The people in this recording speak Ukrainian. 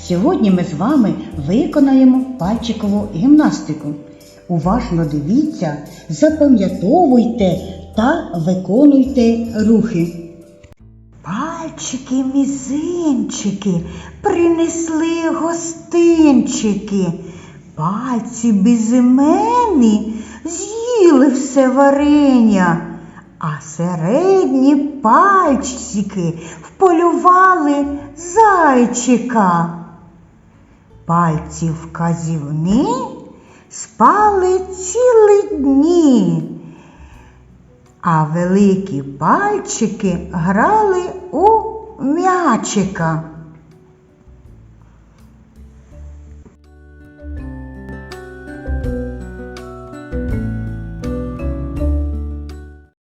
Сьогодні ми з вами виконаємо пальчикову гімнастику. Уважно дивіться, запам'ятовуйте та виконуйте рухи. Пальчики, мізинчики, принесли гостинчики. Пальці безімені з'їли все варення, а середні пальчики вполювали зайчика. Пальці вказівні спали цілі дні. А великі пальчики грали у м'ячика.